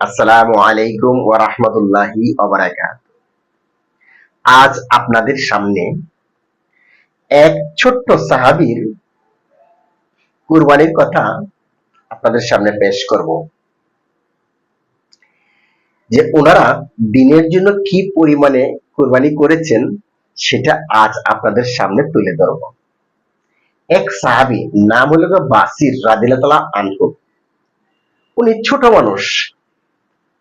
আসসালামু আলাইকুম ওয়া রাহমাতুল্লাহি ওয়া বারাকাতুহু। আজ আপনাদের সামনে এক ছোট্ট সাহাবীর কুরবানির কথা আপনাদের সামনে পেশ করব। যে ওনারা দিনের জন্য কি পরিমাণে কুরবানি করেছেন, সেটা আজ আপনাদের সামনে তুলে ধরব। এক সাহাবী, নাম হলো বাসির রাদিয়াল্লাহু আনহু। উনি ছোট মানুষ।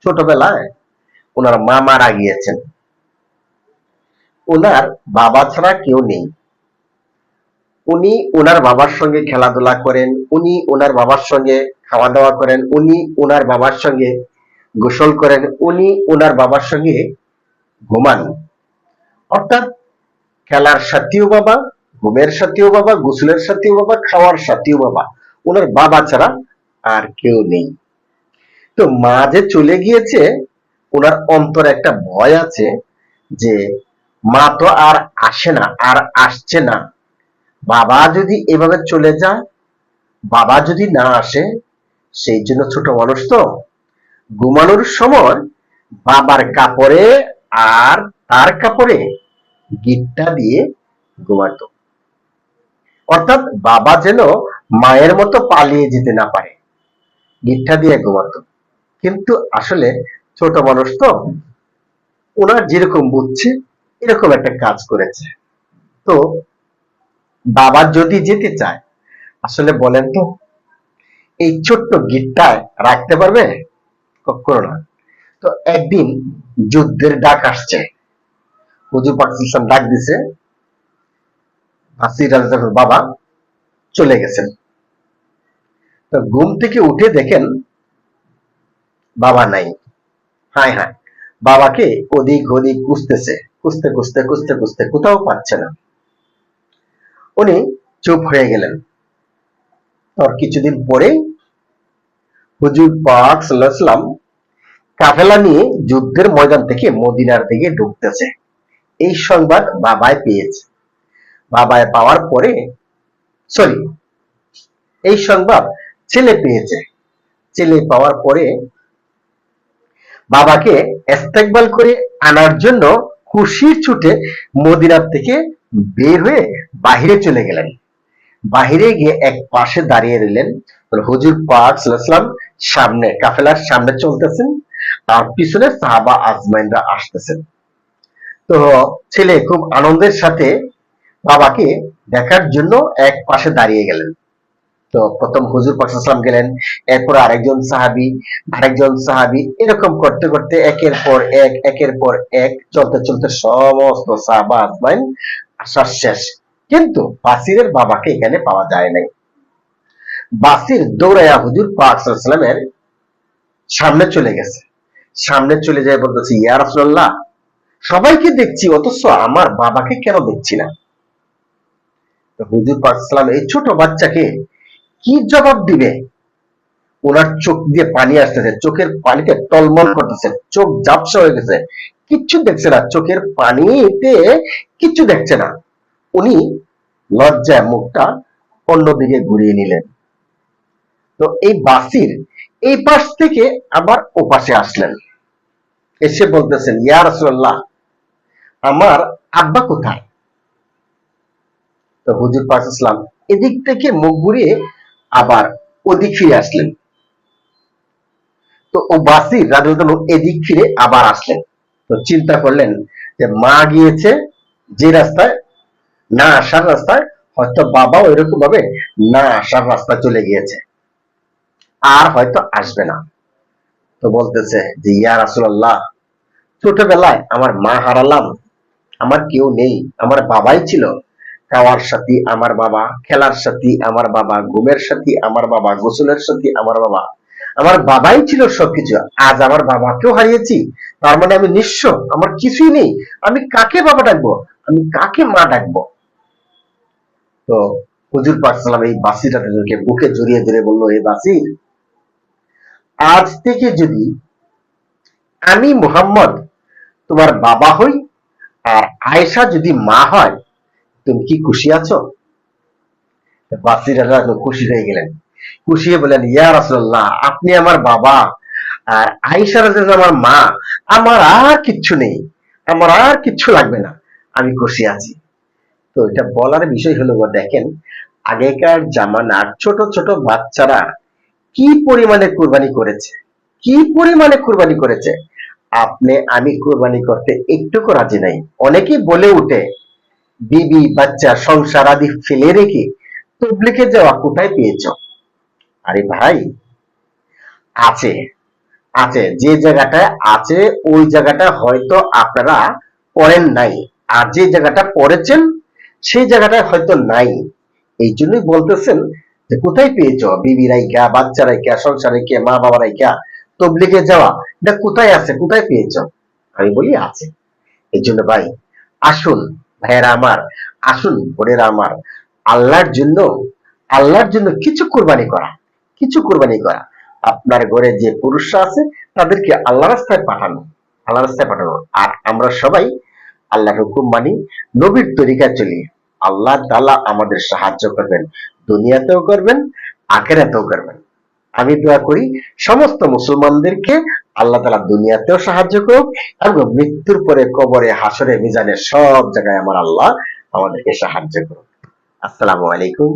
ছোটবেলায় ওনার মা মারা গিয়েছেন। ওনার বাবা ছাড়া কেউ নেই। উনি ওনার বাবার সঙ্গে খেলাধুলা করেন, উনি ওনার বাবার সঙ্গে খাওয়া দাওয়া করেন, উনি ওনার বাবার সঙ্গে গোসল করেন, উনি ওনার বাবার সঙ্গে ঘুমান। অর্থাৎ খেলার সাথীও বাবা, ঘুমের সাথীও বাবা, গোসলের সাথীও বাবা, খাওয়ার সাথীও বাবা, ওনার বাবা ছাড়া আর কেউ নেই। তো মা যে চলে গিয়েছে, ওনার অন্তরে একটা ভয় আছে যে মা তো আর আসে না, আর আসছে না। বাবা যদি এভাবে চলে যায়, বাবা যদি না আসে, সেই জন্য ছোট মানুষ তো ঘুমানোর সময় বাবার কাপড়ে আর তার কাপড়ে গিটটা দিয়ে ঘুমাতো। অর্থাৎ বাবা যেন মায়ের মতো পালিয়ে যেতে না পারে, গিট্টা দিয়ে ঘুমাতো। কিন্তু আসলে ছোট মানুষ তো ওনার যেরকম বুঝছে, এরকম একটা কাজ করেছে। তো বাবা যদি যেতে চায়, আসলে বলেন তো, এই ছোট্ট গিটটায় রাখতে পারবে? কখনো না। তো একদিন যুদ্ধের ডাক আসছে। হুজুর পাকিস্তান ডাক দিছে। আসির বাবা চলে গেছেন। তো ঘুম থেকে উঠে দেখেন বাবা নাই। হায় হায়। বাবাকে ওদিক ওদিক খুঁজতেছে, খুঁজতে খুঁজতে খুঁজতে খুঁজতে কোথাও পাচ্ছে না। উনি চুপ হয়ে গেলেন। আর কিছুদিন পরেই হুজুর পাক সাল্লাম কাফেলা নিয়ে যুদ্ধের ময়দান থেকে মদিনার দিকে ঢুকতেছে। এই সংবাদ বাবায় পেয়েছে। বাবায় পাওয়ার পরে সরি এই সংবাদ ছেলে পেয়েছে। ছেলে পাওয়ার পরে বাবাকে ইস্তেকবাল করে আনার জন্য খুশির ছুটে মদিনার থেকে বের হয়ে বাহিরে চলে গেলেন। বাহিরে গিয়ে এক পাশে দাঁড়িয়ে রইলেন হুজুর পাক সামনে, কাফেলার সামনে চলতেছেন। তার পিছনে সাহাবা আজমাইনরা আসতেছেন। তো ছেলে খুব আনন্দের সাথে বাবাকে দেখার জন্য এক পাশে দাঁড়িয়ে গেলেন। তো প্রথম হুজুর পাকসাল্লাম গেলেন, এরপর আরেকজন সাহাবি আরেকজন সাহাবি এরকম করতে করতে একের পর এক, একের পর এক চলতে চলতে সমস্ত সাহাবা আজমাইন আসার শেষ। কিন্তু বাসিরের বাবাকে এখানে পাওয়া যায় নাই। বাসির দৌড়াইয়া হুজুর পাক সাল্লামের সামনে চলে গেছে। সামনে চলে যায় বলতেছে, ইয়া সবাইকে দেখছি, অথচ আমার বাবাকে কেন দেখছি না? হুজুর পাক সাল্লাম এই ছোট বাচ্চাকে কি জবাব দিবে? ওনার চোখ দিয়ে পানি আসতেছে, চোখের পানিতে টলমল করতেছে, চোখ ঝাপসা হয়ে গেছে। কিচ্ছু দেখছে না, চোখের পানিতে কিচ্ছু দেখছে না। উনি লজ্জায় মুখটা অন্যদিকে ঘুরিয়ে নিলেন। তো এই বাসির এই পাশ থেকে আবার ওপাশে আসলেন। এসে বলতেছেন, ইয়া রাসূলুল্লাহ, আমার আব্বা কোথায়? তো হুজুর পাক ইসলাম এদিক থেকে মুখ ঘুরিয়ে আবার ওদিক ফিরে আসলেন। তো ও বাসির রাজু এদিক ফিরে আবার আসলেন। তো চিন্তা করলেন যে মা গিয়েছে যে রাস্তায়, না আসার রাস্তায়, হয়তো বাবাও এরকম ভাবে না আসার রাস্তা চলে গিয়েছে। আর হয়তো আসবে না। তো বলতেছে যে, ইয়া রাসূলুল্লাহ, ছোটবেলায় আমার মা হারালাম, আমার কেউ নেই, আমার বাবাই ছিল খাওয়ার সাথী আমার বাবা, খেলার সাথী আমার বাবা, ঘুমের সাথী আমার বাবা, গোসলের সাথী আমার বাবা। আমার বাবাই ছিল সবকিছু। আজ আমার বাবাকেও হারিয়েছি। তার মানে আমি নিঃস্ব। আমার কিছুই নেই। আমি কাকে বাবা ডাকবো? আমি কাকে মা ডাকবো? তো হুজুর পাক সাল্লাম এই বাসিটাকে বুকে জড়িয়ে ধরে বলল এই বাসির আজ থেকে যদি আমি মোহাম্মদ, তোমার বাবা হই, আর আয়েশা যদি মা হয় তুমি কি খুশি আছো? বাসিরা খুশি হয়ে গেলেন। খুশি হয়ে বলেন ইয়া রাসূলুল্লাহ, আপনি আমার বাবা। আর আইসা রাদিয়াল্লাহু আমার মা। আমার আর কিচ্ছু নেই। আমার আর কিচ্ছু লাগবে না। আমি খুশি আছি। তো এটা বলার বিষয় হলো দেখেন, আগেকার জামানার ছোট ছোট বাচ্চারা কি পরিমাণে কুরবানি করেছে? কি পরিমাণে কুরবানি করেছে? আপনি, আমি কুরবানি করতে একটুকু রাজি নাই। অনেকেই বলে উঠে বিবি, বাচ্চা, সংসার আদি ফেলে রেখে তবলিকে যাওয়া কোথায় পেয়েছ? আরে ভাই, আছে আছে, যে জায়গাটায় আছে, ওই জায়গাটা হয়তো আপনারা পড়েন নাই। আর যে জায়গাটা পড়েছেন, সেই জায়গাটা হয়তো নাই। এই জন্যই বলতেছেন যে কোথায় পেয়েছ? বিবি রাইকা বাচ্চা রাইকা সংসার রাইকা মা বাবা রাইকা তবলিকে যাওয়া, এটা কোথায় আছে? কোথায় পেয়েছ? আমি বলি আছে। এই জন্য ভাই, আসুন ভাইয়েরা আমার, আসুন বোনেরা আমার, আল্লাহর জন্য আল্লাহর জন্য কিছু কোরবানি করা, কিছু কোরবানি করা। আপনার ঘরে যে পুরুষরা আছে, তাদেরকে আল্লাহ রাস্তায় পাঠানো, আল্লাহ রাস্তায় পাঠানো। আর আমরা সবাই আল্লাহর হুকুম মানি, নবীর তরিকায় চলি। আল্লাহ তালা আমাদের সাহায্য করবেন, দুনিয়াতেও করবেন, আখেরাতেও করবেন। আমি দোয়া করি সমস্ত মুসলমানদেরকে আল্লাহ তালা দুনিয়াতেও সাহায্য করুক এবং মৃত্যুর পরে কবরে হাসরে মিজানে সব জায়গায় আমার আল্লাহ আমাদেরকে সাহায্য করুক। আসসালামু আলাইকুম